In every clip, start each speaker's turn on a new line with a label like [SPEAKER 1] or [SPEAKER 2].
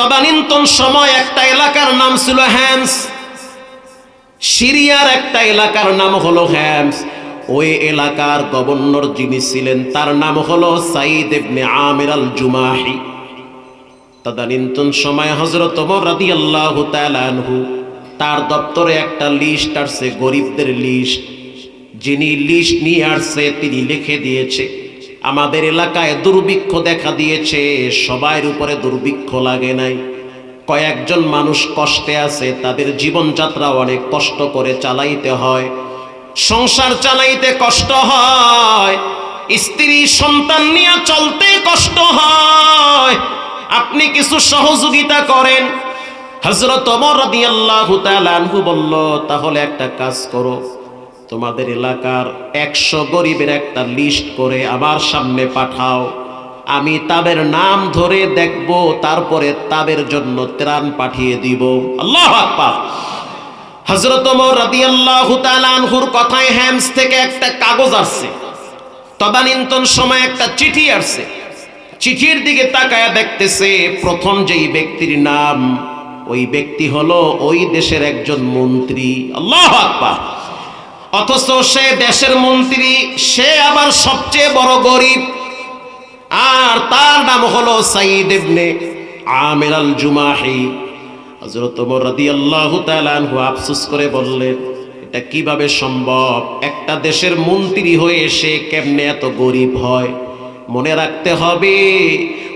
[SPEAKER 1] তদানীন্তন সময় একটা এলাকার নাম ছিল হ্যামস সিরিয়ার একটা এলাকার নাম হলো হ্যামস ওই এলাকার গভর্নর যিনি ছিলেন, তার নাম হলো সাইদ ইবনে আমির আল জুমাহি তদানীন্তন সময় হজরত ওমর রাদিয়াল্লাহু তাআলা তার দপ্তরে একটা লিস্ট আসছে, গরিবদের লিস্ট। যিনি লিস্ট নিয়ে আসছে, তিনি লিখে দিয়েছে। আমাদের এলাকায় দুর্ভিক্ষ দেখা দিয়েছে, সবার উপরে দুর্ভিক্ষ লাগে নাই। কয়েকজন মানুষ কষ্টে আছে, তাদের জীবনযাত্রা অনেক কষ্ট করে চালাইতে হয়। সংসার চালাইতে কষ্ট হয়, স্ত্রী সন্তান নিয়ে চলতে কষ্ট হয়। আপনি কিছু সহযোগিতা করেন? হজরত ওমর রাদিয়াল্লাহু তাআলা আনহু বলল, তাহলে একটা কাজ করো। তোমাদের এলাকার একশো গরিবের একটা লিস্ট করে আমার সামনে পাঠাও। আমি তাদের নাম ধরে দেখব, তারপরে তাদের জন্য ত্রাণ পাঠিয়ে দিব। আল্লাহ আকবার। হজরত ওমর রাদিয়াল্লাহু তাআলা আনহুর কথায় হ্যামস থেকে একটা কাগজ আসছে। তদানীন্তন সময় একটা চিঠি আসছে। চিঠির দিকে তাকায়া দেখতেছে, প্রথম যেই ব্যক্তির নাম, ওই ব্যক্তি হলো ওই দেশের একজন মন্ত্রী। আল্লাহ আকবার। অথচ সে দেশের মন্ত্রী, সে আবার সবচেয়ে বড় গরিব। আর তার নাম হলো সাইদ ইবনে আমির আল জুমাহি হযরত ওমর রাদিয়াল্লাহু তাআলা আনহু আফসোস করে বললেন, এটা কীভাবে সম্ভব? একটা দেশের মন্ত্রী হয়ে সে কেমনে এত গরিব হয়? মনে রাখতে হবে,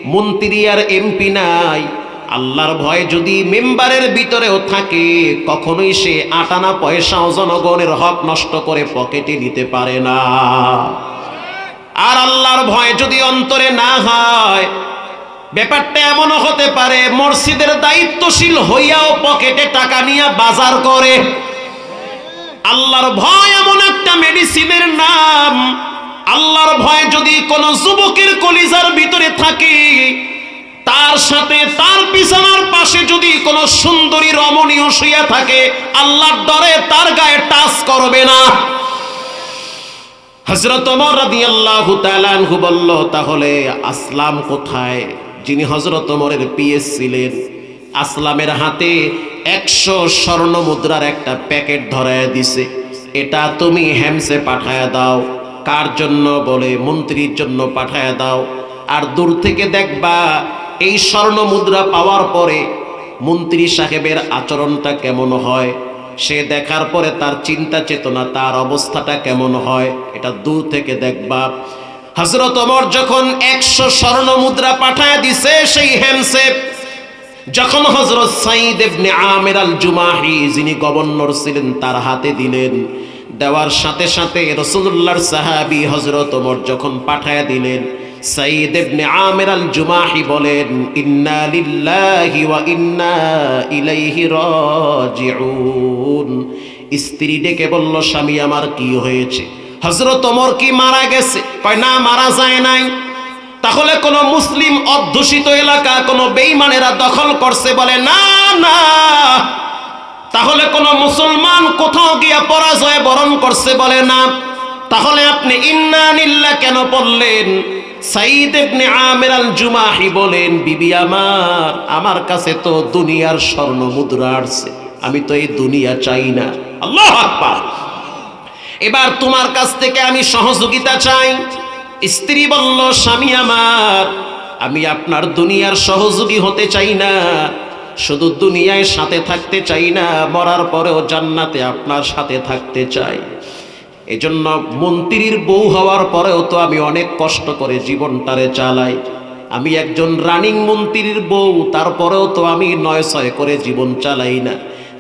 [SPEAKER 1] মন্ত্রী আর এমপি নাই। আল্লাহর ভয় যদি মেম্বারের ভিতরেও থাকে, কখনোই সে আটানা পয়সাও জনগণের হক নষ্ট করে পকেটে নিতে পারে না। আর আল্লাহর ভয় যদি অন্তরে না হয়, ব্যাপারটা এমনও হতে পারে, মসজিদের দায়িত্বশীল হইয়াও পকেটে টাকা নিয়ে বাজার করে। আল্লাহর ভয় এমন একটা মেডিসিনের নাম, আল্লাহর ভয় যদি কোনো যুবকের কলিজার ভিতরে থাকে তার সাথে তার বিছানার পাশে যদি কোনো সুন্দরী রমণীয় শুয়ে থাকে, আল্লাহর ডরে তার গায়ে টাচ করবে না। হজরত ওমর রাদিয়াল্লাহু তাআলা আনহু বলল, তাহলে আসলাম কোথায়? যিনি হজরত ওমরের পিএস ছিলেন। আসলামের হাতে একশো স্বর্ণ মুদ্রার একটা প্যাকেট ধরায় দিছে। এটা তুমি হ্যামসে পাঠায় দাও। কার জন্য বলে? মন্ত্রীর জন্য পাঠায় দাও। আর দূর থেকে দেখবা এই স্বর্ণ মুদ্রা পাওয়ার পরে মন্ত্রী সাহেবের আচরণটা কেমন হয়? সে দেখার পরে তার চিন্তা চেতনা, তার অবস্থাটা কেমন হয়? এটা দূর থেকে দেখবা। হজরত ওমর যখন একশো স্বর্ণ মুদ্রা পাঠায় দিছে সেই হ্যামসে যখন হজরত সাইদ ইবনে আমির আল জুমাহি যিনি গভর্নর ছিলেন, তার হাতে দিলেন। দেওয়ার সাথে সাথে রসুল্লাহর সাহাবি হজরত ওমর যখন পাঠায় দিলেন সাইদ ইবনে আমির আল জুমাহি বলেন, ইন্না লিল্লাহি ওয়া ইন্না ইলাইহি রাজিউন। স্ত্রী ডেকে বলল, স্বামী, আমার কি হয়েছে? হজরত ওমর কি মারা গেছে? কয়, না, মারা যায় নাই। তাহলে কোন মুসলিম অধ্যুষিত এলাকা, কোন বেইমানেরা দখল করছে বলে, না না। তাহলে কোন মুসলমান কোথাও গিয়া পরাজয় বরণ করছে বলে না। তাহলে আপনি ইন্না নিল্লা কেন পড়লেন সাইদ ইবনে আমির আল জুমাহি বলেন, বিবি আমার আমার কাছে তো দুনিয়ার স্বর্ণ আমি তো এই দুনিয়া চাই না। আল্লাহ এবার তোমার কাছ থেকে আমি সহযোগিতা চাই। স্ত্রী বলল, স্বামী আমার, আমি আপনার দুনিয়ার সহযোগী হতে চাই না। শুধু দুনিয়ায় সাথে থাকতে চাই না, মরার পরেও জান্নাতে আপনার সাথে থাকতে চাই। এজন্য মন্ত্রীর বউ হওয়ার পরেও তো আমি অনেক কষ্ট করে জীবনটারে চালাই। আমি একজন রানিং মন্ত্রীর বউ, তারপরেও তো আমি নয় ছয় করে জীবন চালাই না।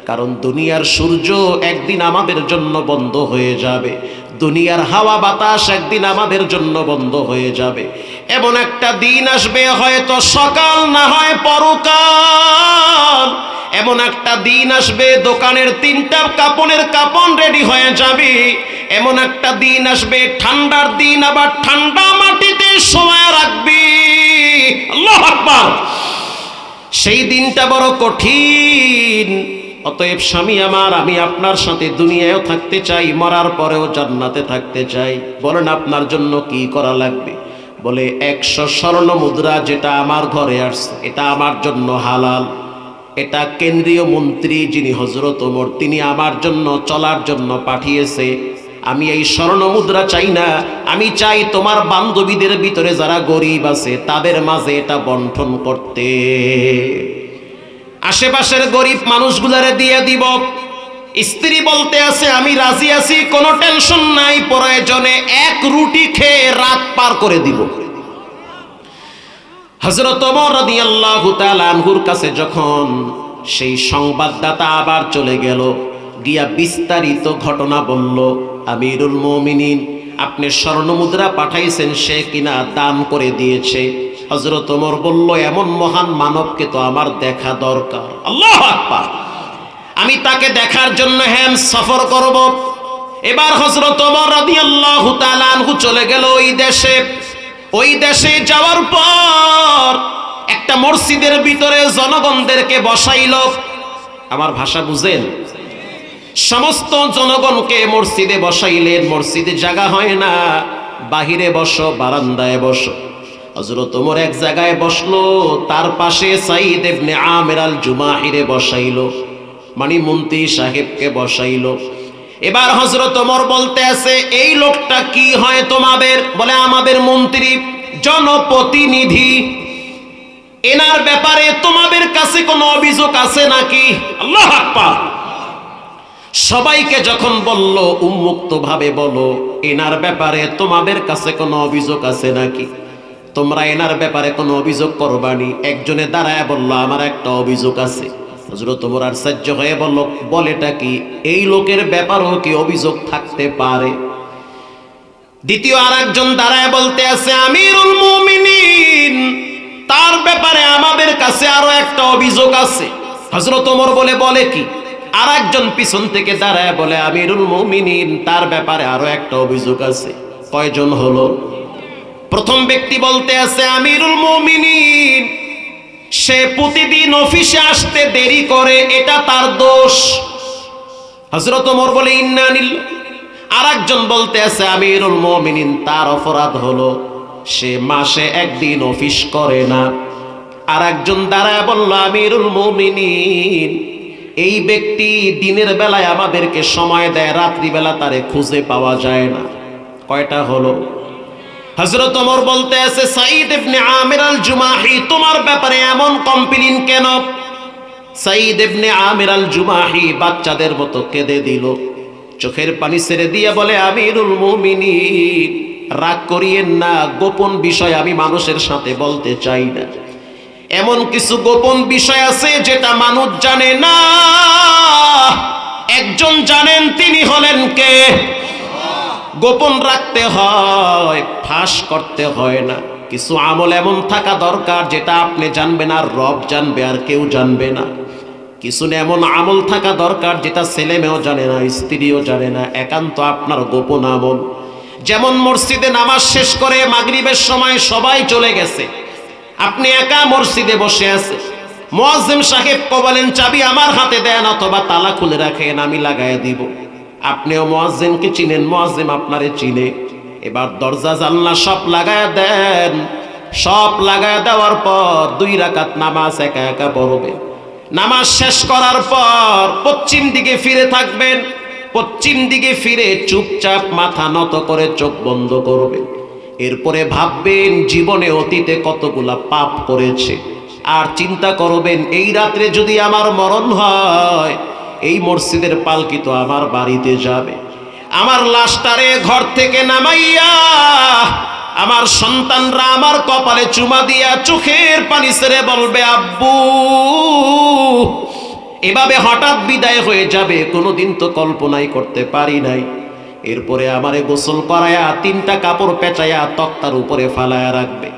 [SPEAKER 1] কারণ দুনিয়ার সূর্য একদিন আমাদের জন্য বন্ধ হয়ে যাবে। দুনিয়ার হাওয়া বাতাস একদিন আমাদের জন্য বন্ধ হয়ে যাবে। এমন একটা দিন আসবে হয়তো সকাল না হয় পরকাল। এমন একটা দিন আসবে, দোকানের তিনটা কাপনের কাপন রেডি হয়ে যাবে। এমন একটা দিন আসবে, ঠান্ডার দিন আবার ঠান্ডা মাটিতে সময় রাখবি। আল্লাহ সেই দিনটা বড় কঠিন। অতএব স্বামী আমার, আমি আপনার সাথে দুনিয়ায়ও থাকতে চাই, মরার পরেও জান্নাতে থাকতে চাই। বলেন, আপনার জন্য কি করা লাগবে? বলে, একশো স্বর্ণ মুদ্রা যেটা আমার ঘরে আসছে, এটা আমার জন্য হালাল। এটা কেন্দ্রীয় মন্ত্রী যিনি হজরত ওমর, তিনি আমার জন্য, চলার জন্য পাঠিয়েছে। আমি এই স্বর্ণ মুদ্রা চাই না। আমি চাই তোমার বান্ধবীদের ভিতরে যারা গরিব আছে, তাদের মাঝে এটা বন্টন করতে। আশেপাশের গরিব মানুষগুলারে দিয়ে দিব। স্ত্রী বলতে আছে, আমি রাজি আছি, কোনো টেনশন নাই, প্রয়োজনে এক রুটি খেয়ে রাত পার করে দিব। হজরত আনহুর কাছে যখন সেই সংবাদদাতা আবার চলে গেল, গিয়া বিস্তারিত ঘটনা বলল, আমিরুল মুমিনিন, আপনি স্বর্ণমুদ্রা পাঠাইছেন সে কিনা দান করে দিয়েছে? হজরত ওমর বলল, এমন মহান মানবকে তো আমার দেখা দরকার। আল্লাহ আমি তাকে দেখার জন্য হ্যাম সফর করব। এবার হজরত ওমর তাআলা আনহু চলে গেল ওই দেশে। ওই দেশে যাওয়ার পর একটা মসজিদের ভিতরে জনগণদেরকে বসাইল। আমার ভাষা বুঝেন? সমস্ত জনগণকে মসজিদে বসাইলেন। মসজিদে জায়গা হয় না। বাহিরে বসো, বারান্দায় বসো। হজরত ওমর এক জায়গায় বসল। তার পাশে সাইদ ইবনে আমের জুমাহিরে বসাইল। মানে মন্ত্রী সাহেবকে বসাইলো। এবার হজরত ওমর বলতে আছে এই লোকটা কি হয় তোমাদের? বলে আমাদের মন্ত্রী জনপ্রতিনিধি। এনার ব্যাপারে তোমাদের কাছে কোনো অভিযোগ আছে নাকি? আল্লাহ আকবার। সবাইকে যখন বলল উন্মুক্ত ভাবে বলো এনার ব্যাপারে তোমাদের কাছে কোনো অভিযোগ আছে নাকি? তোমরা এনার ব্যাপারে কোনো অভিযোগ করবানি। একজনে দাঁড়ায় বলল আমার একটা অভিযোগ আছে। হজরত ওমর আশ্চর্য হয়ে বলল, বলেটা কি? এই লোকের ব্যাপারেও কি অভিযোগ থাকতে পারে? দ্বিতীয় আর একজন দাঁড়ায় বলতে আছে, আমিরুল মুমিনিন, তার ব্যাপারে আমাদের কাছে আরও একটা অভিযোগ আছে। হজরত ওমর বলে বলে কি? আর একজন পিছন থেকে দাঁড়ায় বলে, আমিরুল মুমিনিন, তার ব্যাপারে আরও একটা অভিযোগ আছে। কয়জন হলো? প্রথম ব্যক্তি বলতে আছে, আমিরুল মুমিনিন সে প্রতিদিন অফিসে আসতে দেরি করে, এটা তার দোষ। হজরত ওমর বলে ইন্নানিল আর একজন বলতে আছে, আমিরুল মুমিনিন তার অপরাধ হলো, সে মাসে একদিন অফিস করে না। আর একজন দাঁড়ায় বলল, আমিরুল মুমিনিন, এই ব্যক্তি দিনের বেলায় আমাদেরকে সময় দেয়, রাত্রিবেলা তারে খুঁজে পাওয়া যায় না। কয়টা হলো? হজরত ওমর বলতে আছে সাইদ ইবনে আমির আল জুমাহি তোমার ব্যাপারে এমন কমপ্লেন কেন? সাইদ ইবনে আমির আল জুমাহি বাচ্চাদের মতো কেঁদে দিল। চোখের পানি ছেড়ে দিয়ে বলে, আমিরুল মুমিনিন। রাগ করিয়েন না, গোপন বিষয় আমি মানুষের সাথে বলতে চাই না। এমন কিছু গোপন বিষয় আছে যেটা মানুষ জানে না। একজন জানেন, তিনি হলেন কে? গোপন রাখতে হয়, ফাঁস করতে হয় না। কিছু আমল এমন থাকা দরকার যেটা আপনি জানবেন আর রব জানবে আর কেউ জানবে না। কিছু এমন আমল থাকা দরকার যেটা ছেলে মেয়েও জানে না, স্ত্রীও জানে না, একান্ত আপনার গোপন আমল। যেমন মসজিদে নামাজ শেষ করে মাগরিবের সময় সবাই চলে গেছে। আপনি একা মসজিদে বসে আছে মোয়াজ্জেম সাহেব বলেন, চাবি আমার হাতে দেন অথবা তালা খুলে রাখেন, আমি লাগাই দিব। আপনিও মোয়াজ্জেমকে চিনেন মোয়াজ্জেম আপনারে চিনে। এবার দরজা জানলা সব লাগায় দেন। সব লাগায় দেওয়ার পর দুই রাকাত নামাজ একা একা পড়বে। নামাজ শেষ করার পর পশ্চিম দিকে ফিরে থাকবেন। পশ্চিম দিকে ফিরে চুপচাপ মাথা নত করে চোখ বন্ধ করবে। এরপরে ভাববেন জীবনে অতীতে কতগুলা পাপ করেছে। আর চিন্তা করবেন, এই রাত্রে যদি আমার মরণ হয় এই মসজিদের পালকি তো আমার বাড়িতে যাবে। আমার লাশটারে ঘর থেকে নামাইয়া আমার সন্তানরা আমার কপালে চুমা দিয়া চোখের পানি সেরে বলবে, আব্বু, এভাবে হঠাৎ বিদায় হয়ে যাবে, কোনোদিন তো কল্পনাই করতে পারি নাই। এরপরে আমারে গোসল করায়া তিনটা কাপড় পেঁচাইয়া তক্তার উপরে ফালায়া রাখবে।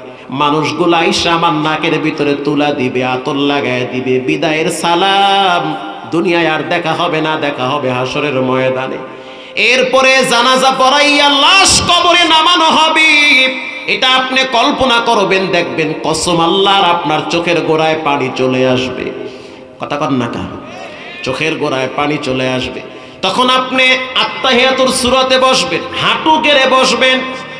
[SPEAKER 1] মানুষগুলো আইসা আমার নাকের ভিতরে তুলা দিবে, আতর লাগায় দিবে, বিদায়ের সালাম দুনিয়ায় আর দেখা হবে না, দেখা হবে হাসরের ময়দানে। এরপরে জানাজা পড়াইয়া লাশ কবরে নামানো হবে। এটা আপনি কল্পনা করবেন, দেখবেন কসম আল্লাহর আপনার চোখের গোড়ায় পানি চলে আসবে। কথা কন না কার চোখের গোড়ায় পানি চলে আসবে। তখন আপনি আত্মাহিয়াতুর সুরতে বসবেন, হাঁটু গেড়ে বসবেন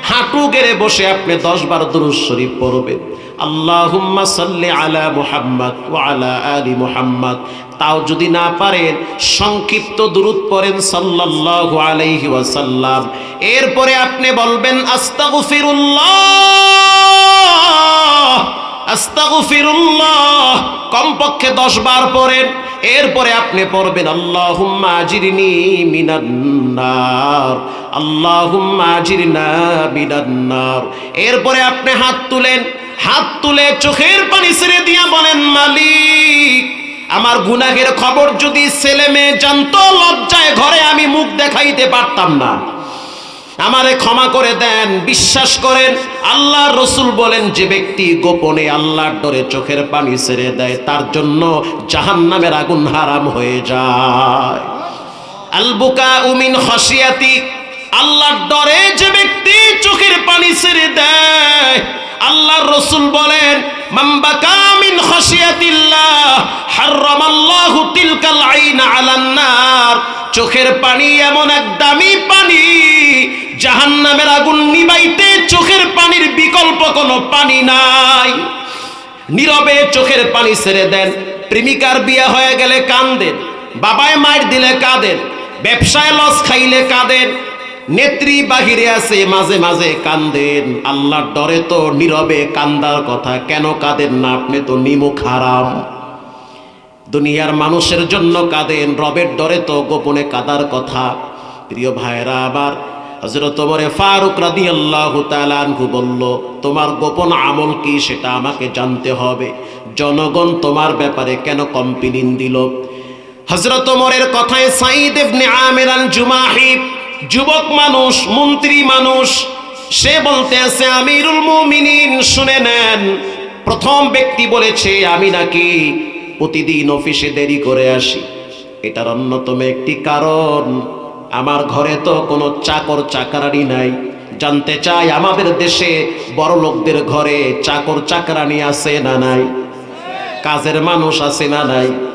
[SPEAKER 1] হাঁটু গেড়ে বসে আপনি দশ বার দুরুদ শরীফ পড়বেন। আল্লাহুম্মা সাল্লি আলা মুহাম্মদ ওয়া আলা আলি মুহাম্মদ। তাও যদি না পারেন, সংক্ষিপ্ত দুরুদ পড়েন সাল্লাল্লাহু আলাইহি ওয়াসাল্লাম। এরপরে আপনি বলবেন, আস্তাগফিরুল্লাহ আস্তাগফিরুল্লাহ। কমপক্ষে দশ বার পড়েন। এরপরে আপনি পড়বেন, আল্লাহুম্মা আজিরনি মিনান এরপরে আপনি হাত তুলেন, হাত তুলে চোখের পানি ছেড়ে দিয়া বলেন, মালিক, আমার গুনাহের খবর যদি ছেলে মেয়ে জানতো, লজ্জায় ঘরে আমি মুখ দেখাইতে পারতাম না। আমারে ক্ষমা করে দেন, বিশ্বাস করেন আল্লাহ রসুল বলেন, যে ব্যক্তি গোপনে আল্লাহর ডরে চোখের পানি ছেড়ে দেয়, তার জন্য জাহান নামের আগুন হারাম হয়ে যায়। আলবুকা উমিন হসিয়াতি আল্লাহর ডরে যে ব্যক্তি চোখের পানি ছেড়ে দেয়, আল্লাহর রসুল বলেন মাম্বাকা মিন খসিয়াতিল্লাহ হারামাল্লাহু তিলকাল আইন আলান নার। চোখের পানি এমন এক দামি পানি, জাহান্নামের আগুন নিবাইতে চোখের পানির বিকল্প কোনো পানি নাই। নীরবে চোখের পানি ছেড়ে দেন। প্রেমিকার বিয়ে হয়ে গেলে কান্দেন বাবায় মায়ের দিলে কাঁদেন, ব্যবসায় লস খাইলে কাঁদেন নেত্রী বাহিরে আছে, মাঝে মাঝে কান্দেন। আল্লাহর ডরে তো নীরবে কান্দার কথা, কেন কাঁদেন না আপনি তো নিমুখ হারাম। দুনিয়ার মানুষের জন্য কাঁদেন, রবের ডরে তো গোপনে কাদার কথা। প্রিয় ভাইরা আবার হজরত ওমরে ফারুক রাদি আল্লাহ তালানহু বলল, তোমার গোপন আমল কি সেটা আমাকে জানতে হবে। জনগণ তোমার ব্যাপারে কেন কম্পিনিন দিল? হজরত ওমরের কথায় সাইদ ইবনে আমির আল জুমাহি যুবক মানুষ, মন্ত্রী মানুষ, সে বলতে আছে, আমিরুল মুমিনিন, শুনে নেন। প্রথম ব্যক্তি বলেছে, আমি নাকি প্রতিদিন অফিসে দেরি করে আসি। এটার অন্যতম একটি কারণ, আমার ঘরে তো কোনো চাকর চাকরানি নাই। জানতে চাই, আমাদের দেশে বড় লোকদের ঘরে চাকর চাকরানি আছে না নাই? কাজের মানুষ আছে না নাই?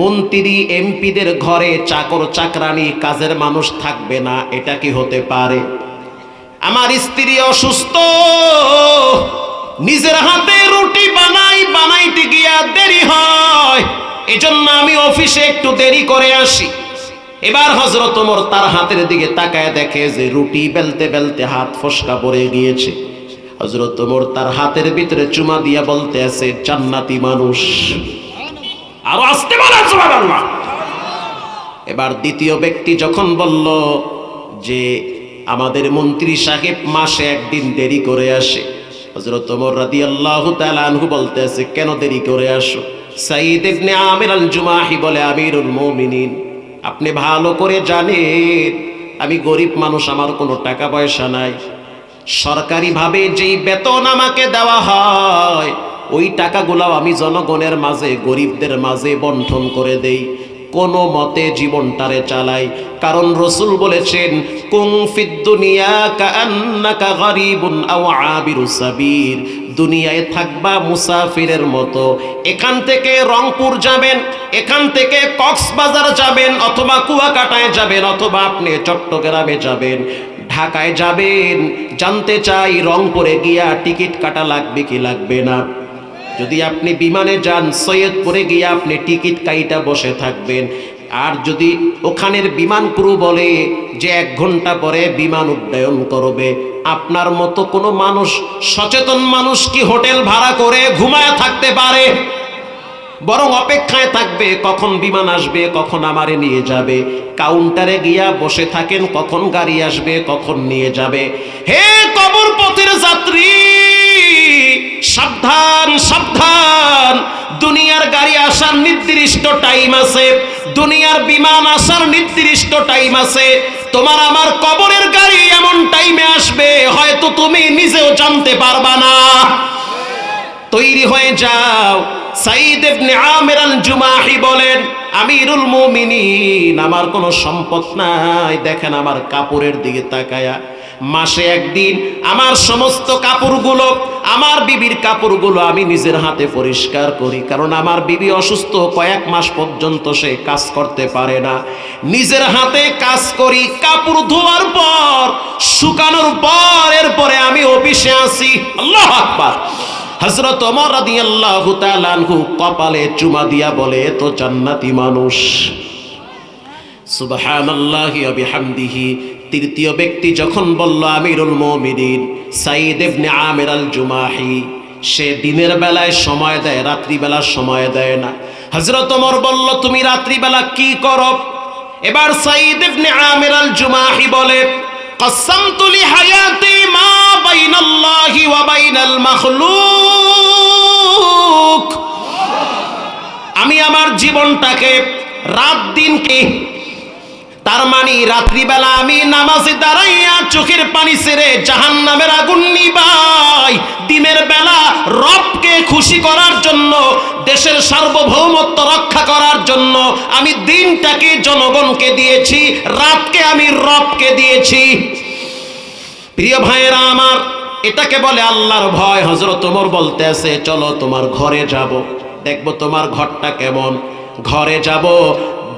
[SPEAKER 1] মন্ত্রী এমপিদের ঘরে চাকর চাকরানি কাজের মানুষ থাকবে না, এটা কি হতে পারে? আমার স্ত্রী অসুস্থ, নিজের হাতে রুটি বানাই, বানাইতে গিয়া দেরি হয়। এজন্য আমি অফিসে একটু দেরি করে আসি। এবার হজরত ওমর তার হাতের দিকে তাকায় দেখে যে রুটি বেলতে বেলতে হাত ফসকা পড়ে গিয়েছে। হজরত ওমর তার হাতের ভিতরে চুমা দিয়া বলতে আছে, জান্নাতি মানুষ। আরও আসতে বলেন সুবহানাল্লাহ। এবার দ্বিতীয় ব্যক্তি যখন বলল যে আমাদের মন্ত্রী সাহেব মাসে একদিন দেরি করে আসে হজরত ওমর রাদিয়াল্লাহু তাআলা আনহু বলতেছে, কেন দেরি করে আসো? সাইদ ইবনে আমির আল জুমাহি বলে, আমিরুল মুমিনিন, আপনি ভালো করে জানেন, আমি গরিব মানুষ, আমার কোনো টাকা পয়সা নাই। সরকারিভাবে যেই বেতন আমাকে দেওয়া হয় ওই টাকাগুলো আমি জনগণের মাঝে, গরিবদের মাঝে বন্টন করে দেই। কোনো মতে জীবনটারে চালাই। কারণ রসুল বলেছেন কুং দুনিয়া কান্নাকা গরিবুন আও আবিরু সাবির। দুনিয়ায় থাকবা মুসাফিরের মতো। এখান থেকে রংপুর যাবেন, এখান থেকে কক্সবাজার যাবেন, অথবা কুয়াকাটায় যাবেন, অথবা আপনি চট্টগ্রামে যাবেন। ঢাকায় যাবেন, জানতে চাই রংপুরে গিয়া টিকিট কাটা লাগবে কি লাগবে না। যদি আপনি বিমানে যান, সৈয়দপুরে গিয়ে আপনি টিকিট কাইটা বসে থাকবেন। আর যদি ওখানের বিমান ক্রু বলে যে এক ঘণ্টা পরে বিমান উড্ডয়ন করবে, আপনার মতো কোনো মানুষ, সচেতন মানুষ কি হোটেল ভাড়া করে ঘুমায় থাকতে পারে? বরং অপেক্ষায় থাকবে, কখন বিমান আসবে, কখন আমারে নিয়ে যাবে। কাউন্টারে গিয়া বসে থাকেন, কখন গাড়ি আসবে, কখন নিয়ে যাবে। হে কবর পথের যাত্রী! সাবধান সাবধান। দুনিয়ার গাড়ি আসার নির্দিষ্ট টাইম আছে। দুনিয়ার বিমান আসার নির্দিষ্ট টাইম আছে। তোমার আমার কবরের গাড়ি এমন টাইমে আসবে, হয়তো তুমি নিজেও জানতে পারবা না। তৈরি হয়ে যাও। সাইদ ইবনে আমির আল জুমাহি বলেন, আমিরুল মুমিনিন, আমার কোনো সম্পদ নাই। দেখেন আমার কাপড়ের দিকে তাকায়া মাসে একদিন আমার সমস্ত কাপড়গুলো, আমার বিবির কাপড়গুলো আমি নিজের হাতে পরিষ্কার করি। কারণ আমার বিবি অসুস্থ, কয়েক মাস পর্যন্ত সে কাজ করতে পারে না। নিজের হাতে কাজ করি, কাপড় ধোয়ার পর, শুকানোর পর, এরপরে আমি অফিসে আসি। আল্লাহ আকবার। হজরত অমর রাদিয়াল্লাহু তাআলা আনহু কপালে চুমা দিয়া বলে তো জান্নাতি মানুষ। সুবহানাল্লাহি ওয়া বিহামদিহি তৃতীয় ব্যক্তি যখন বলল আমিরুল মুমিনিন সাইদ ইবনে আমির আল জুমাহি সে দিনের বেলায় সময় দেয় রাত্রিবেলা সময় দেয় না হযরত ওমর বলল তুমি রাত্রিবেলা কি করো এবার সাইদ ইবনে আমির আল জুমাহি বলে قسمت لحياتي ما بين الله وبين المخلوق আমি আমার জীবনটাকে রাত দিনকে তার মানে রাত্রিবেলা আমি নামাজে দাঁড়াইয়া চোখের পানি সেরে জাহান নামের আগুন নিবাই। দিনের বেলা রবকে খুশি করার জন্য, দেশের সার্বভৌমত্ব রক্ষা করার জন্য আমি দিনটাকে জনগণকে দিয়েছি, রাতকে আমি রবকে দিয়েছি। প্রিয় ভাইয়েরা আমার, এটাকে বলে আল্লাহর ভয়। হজরত তোমর বলতে আছে চলো তোমার ঘরে যাব। দেখব তোমার ঘরটা কেমন। ঘরে যাব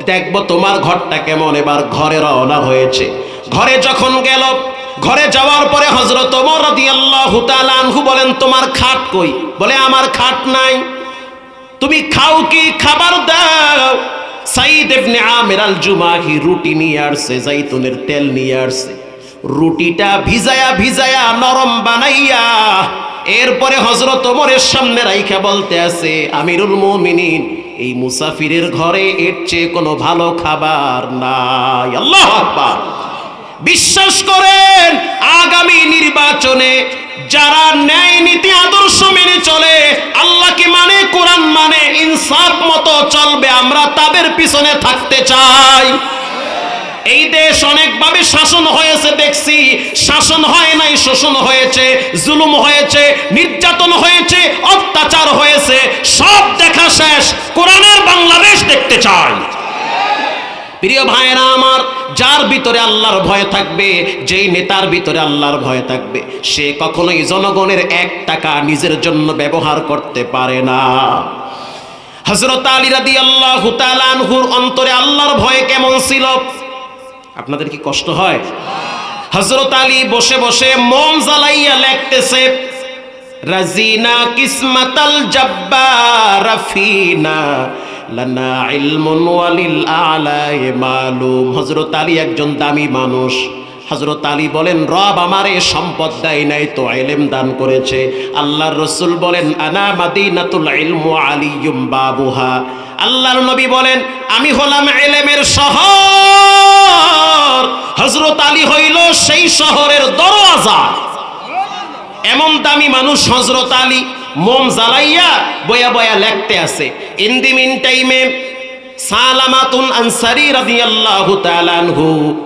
[SPEAKER 1] দেখব তোমার ঘরটা কেমন। এবার ঘরে রওনা হয়েছে। ঘরে যখন গেল, ঘরে যাওয়ার পরে হজরত ওমর রাদিয়াল্লাহু তাআলা আনহু বলেন, তোমার খাট কই? বলে, আমার খাট নাই। তুমি খাও কি? খাবার দাও। সাইদ ইবনে আমির আল জুমাহি রুটি নিয়ে আসছে, জাইতুনের তেল নিয়ে আসছে। রুটিটা ভিজায়া ভিজায়া নরম বানাইয়া এরপরে হজরত ওমরের সামনে রাইখা বলতে আছে, আমিরুল মুমিনিন এই মুসাফিরের ঘরে এর চেয়ে কোনো ভালো খাবার নাই। আল্লাহ বিশ্বাস করেন, আগামী নির্বাচনে যারা ন্যায় নীতি আদর্শ মেনে চলে, আল্লাহকে মানে কোরআন মানে ইনসাফ মতো চলবে, আমরা তাদের পিছনে থাকতে চাই। এই দেশ অনেকভাবে শাসন হয়েছে, দেখছি। শাসন হয় নাই, শোষণ হয়েছে, জুলুম হয়েছে, নির্যাতন হয়েছে, অত্যাচার হয়েছে। সব দেখা শেষ। কোরআনের বাংলাদেশ দেখতে চাই। প্রিয় ভাইয়েরা আমার, যার ভিতরে আল্লাহর ভয় থাকবে, যেই নেতার ভিতরে আল্লাহর ভয় থাকবে, সে কখনোই জনগণের এক টাকা নিজের জন্য ব্যবহার করতে পারে না। হজরত আলী রাদি আল্লাহ হুর অন্তরে আল্লাহর ভয় কেমন ছিল? আপনাদের কি কষ্ট হয়? হজরত আলী বসে বসে মোম জ্বালাইয়া লেখতেছে, রাজিনা কিসমাতাল জব্বার ফিনা, লানা ইলমুন ওয়ালিল আলায়ে মালুম। হযরত আলী একজন দামি মানুষ। হজরত আলী বলেন, রব আমারে সম্পদ দেয় নাই, তো ইলম দান করেছে। আল্লাহর রসুল বলেন, আনা মাদিনাতুল ইলমু আলিয়ুম বাবুহা। আল্লাহর নবী বলেন, আমি হলাম ইলমের শহর। হজরত আলী হইল সেই শহরের দরওয়াজা। এমন দামি মানুষ হজরত আলী, মোম জ্বালাইয়া বয়া বয়া লেখতে আছে। ইন দি মিন টাইমে সালামাতুন আনসারি রাদিয়াল্লাহু তাআলা আনহু।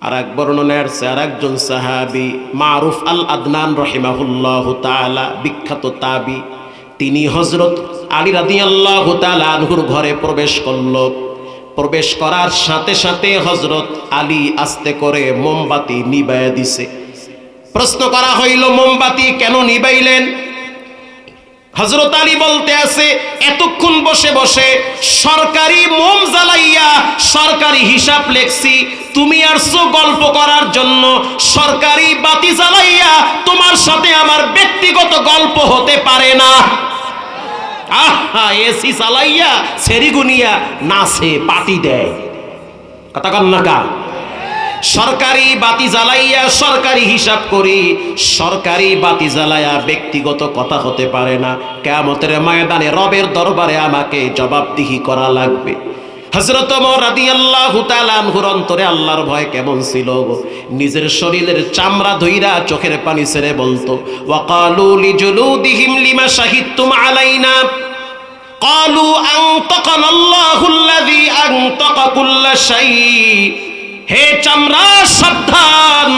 [SPEAKER 1] আর এক বর্ণনা আসছে আর একজন সাহাবি, মারুফ আল আদনান রহিমাহুল্লাহ তাআলা, বিখ্যাত তাবি। তিনি হজরত আলী রাদিয়াল্লাহু তাআলা আনহুর ঘরে প্রবেশ করল। প্রবেশ করার সাথে সাথে হজরত আলী আস্তে করে মোমবাতি নিবায়া দিছে। প্রশ্ন করা হইল, মোমবাতি কেন নিবাইলেন? হজরত আলী বলতে আছে, এতক্ষণ বসে বসে সরকারি মোম জ্বালাইয়া সরকারি হিসাব লেখছি, তুমি আসছো গল্প করার জন্য সরকারি বাতি জ্বালাইয়া তোমার সাথে আমার ব্যক্তিগত গল্প হতে পারে না। আহা এসি চালাইয়া সেরিগুনিয়া নাচে পাটি দেয়। কথা কন্যাকা সরকারি বাতি জ্বালাইয়া সরকারি হিসাব করি, সরকারি বাতি জ্বালাইয়া ব্যক্তিগত কথা হতে পারে না। কেমতের ময়দানে রবের দরবারে আমাকে জবাবদিহি করা লাগবে। হজরত রাদি আল্লাহ হুর অন্তরে আল্লাহর ভয় কেমন ছিল গো নিজের শরীরের চামড়া ধইরা চোখের পানি ছেড়ে বলতো ওয়াকালু লিজুলুদিহিম লিমা শাহিদতুম আলাইনা قالوا أنطقنا الله الذي أنطق كل شيء হে চামড়া সাবধান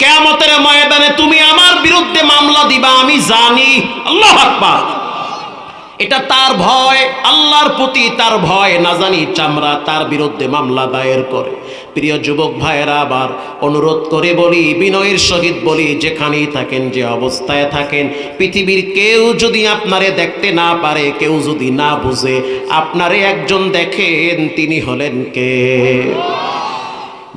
[SPEAKER 1] কেমতের ময়দানে তুমি আমার বিরুদ্ধে মামলা দিবা আমি জানি আল্লাহ আকবার এটা তার ভয়, আল্লাহর প্রতি তার ভয়, না জানি চামড়া তার বিরুদ্ধে মামলা দায়ের করে। প্রিয় যুবক ভাইয়েরা, আবার অনুরোধ করে বলি, বিনয়ের সহিত বলি, যেখানেই থাকেন, যে অবস্থায় থাকেন, পৃথিবীর কেউ যদি আপনারে দেখতে না পারে, কেউ যদি না বুঝে, আপনারে একজন দেখেন, তিনি হলেন কে?